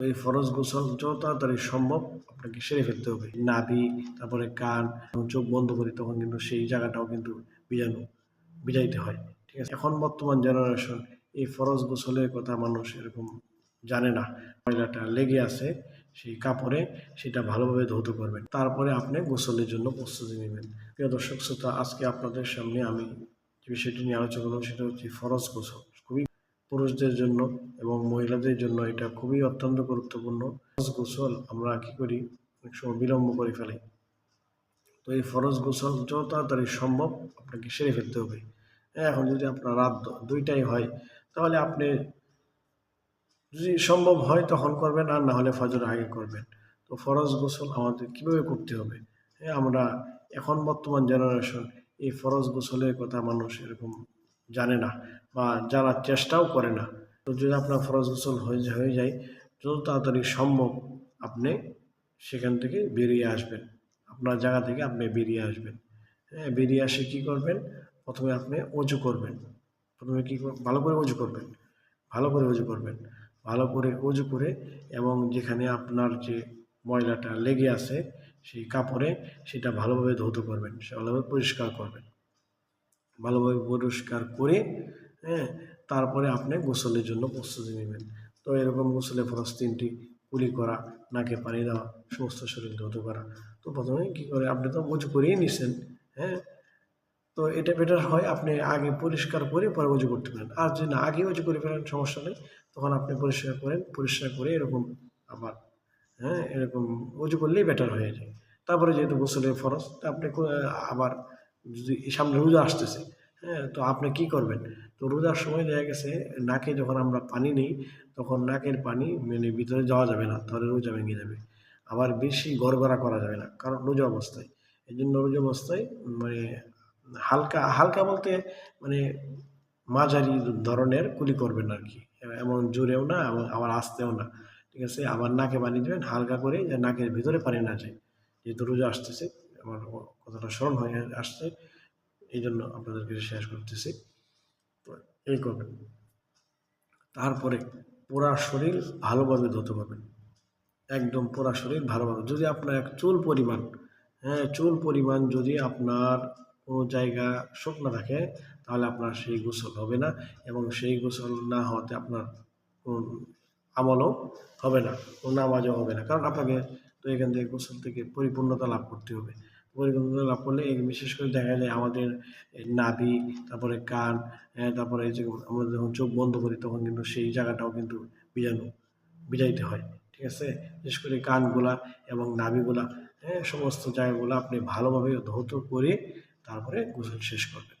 এই ফরজ গোসল যত তাড়াতাড়ি সম্ভব আপনাকে সেরে ফেলতে হবে। নাভি, তারপরে কান চোখ বন্ধ করি তখন কিন্তু সেই জায়গাটাও কিন্তু বীজাণু, বিজাইতে হয়। ঠিক আছে? এখন বর্তমান জেনারেশন এই ফরজ গোসলের কথা মানুষ এরকম জানে না। ময়লাটা লেগে আছে সেই কাপড়ে, সেটা ভালোভাবে ধৌত করবেন। তারপরে আপনি গোসলের জন্য প্রস্তুতি নেবেন। প্রিয় দর্শক, শ্রোতা, আজকে আপনাদের সামনে আমি যে বিষয়টি নিয়ে আলোচনা করব সেটা হচ্ছে ফরজ গোসল। পুরুষদের জন্য এবং মহিলাদের জন্য এটা খুবই অত্যন্ত গুরুত্বপূর্ণ। ফরজ গোসল আমরা কি করি? অনেক সময় বিলম্ব করে ফেলি। তো এই ফরজ গোসল যত তাড়াতাড়ি সম্ভব আপনাকে সেরে ফেলতে হবে। হ্যাঁ এখন যদি আপনার রাত দুইটাই হয়, তাহলে আপনি যদি সম্ভব হয় তখন করবেন, আর না হলে ফজর আগে করবেন। তো ফরজ গোসল আমাদের কীভাবে করতে হবে? হ্যাঁ আমরা এখন বর্তমান জেনারেশন এই ফরজ গোসলের কথা মানুষ এরকম জানে না বা জানার চেষ্টাও করে না। তো যদি আপনার ফরজ গোসল হয়ে হয়ে যায়, যত তাড়াতাড়ি সম্ভব আপনি সেখান থেকে বেরিয়ে আসবেন। আপনার জায়গা থেকে আপনি বেরিয়ে আসবেন। হ্যাঁ বেরিয়ে আসে কী করবেন? প্রথমে আপনি অজু করবেন। প্রথমে কী ভালো করে অজু করবেন। ভালো করে অজু করবেন। ভালো করে অজু করে এবং যেখানে আপনার যে ময়লাটা লেগে আছে, সেই কাপড়ে সেটা ভালোভাবে ধৌত করবেন। সে ভালোভাবে পরিষ্কার করবেন। ভালোভাবে পরিষ্কার করে হ্যাঁ তারপরে আপনি গোসলের জন্য প্রস্তুতি নেবেন। তো এরকম গোসলে ফরস তিনটি কুলি করা, নাকে পানি দেওয়া, সমস্ত শরীর ধৌত করা। তো প্রথমে কী করে, আপনি তো উঁচু করিয়ে নিছেন হ্যাঁ? তো এটা বেটার হয় আপনি আগে পরিষ্কার করে পরে উজু করতে পারেন। আর যদি না আগে উজু করে ফেলেন, সমস্যা নেই। তখন আপনি পরিষ্কার করেন, পরিষ্কার করে এরকম আবার হ্যাঁ এরকম উজু করলেই বেটার হয়ে যায়। তারপরে যেহেতু গোসলের ফরজ আপনি আবার যদি সামনে রোজা আসতেছে হ্যাঁ তো আপনি কি করবেন? তো রোজার সময় দেখা গেছে, নাকে যখন আমরা পানি নিই, তখন নাকের পানি মানে ভিতরে যাওয়া যাবে না তাহলে রোজা ভেঙে যাবে। আবার বেশি গড়গড়া করা যাবে না, কারণ রোজা অবস্থায়। এই জন্য রোজা অবস্থায় মানে হালকা হালকা বলতে মানে মাঝারি ধরনের কুলি করবেন আর কি। এমন জোরেও না এবং আবার আসতেও না, ঠিক আছে? আবার নাকে পানি দেবেন, হালকা করে যে নাকের ভিতরে পানি না যায়, যেহেতু রোজা আসতেছে। আমার কথাটা স্মরণ হয়ে আসছে। এই জন্য আপনাদেরকে শেষ করতেছি। এই করবেন। তারপরে পুরা শরীর ভালোভাবে ধুতে পারবেন। একদম পুরা শরীর ভালোভাবে। যদি আপনার এক চুল পরিমাণ হ্যাঁ চুল পরিমাণ যদি আপনার কোনো জায়গা শুকনো থাকে, তাহলে আপনার সেই গোসল হবে না এবং সেই গোসল না হওয়াতে আপনার আমলও হবে না নামাজও হবে না। কারণ আপনাকে তো এখান থেকে গোসল থেকে পরিপূর্ণতা লাভ করতে হবে। পরিপূর্ণতা লাভ করলে বিশেষ করে দেখা যায় আমাদের নাভি, তারপরে কান হ্যাঁ তারপরে যে আমরা যখন চোখ বন্ধ করি তখন কিন্তু সেই জায়গাটাও কিন্তু বীজাণু, বিজাইতে হয়, ঠিক আছে? বিশেষ করে কানগুলা এবং নাভিগুলা হ্যাঁ সমস্ত জায়গাগুলো আপনি ভালোভাবে ধৌত করে তারপরে গোসল শেষ করবেন।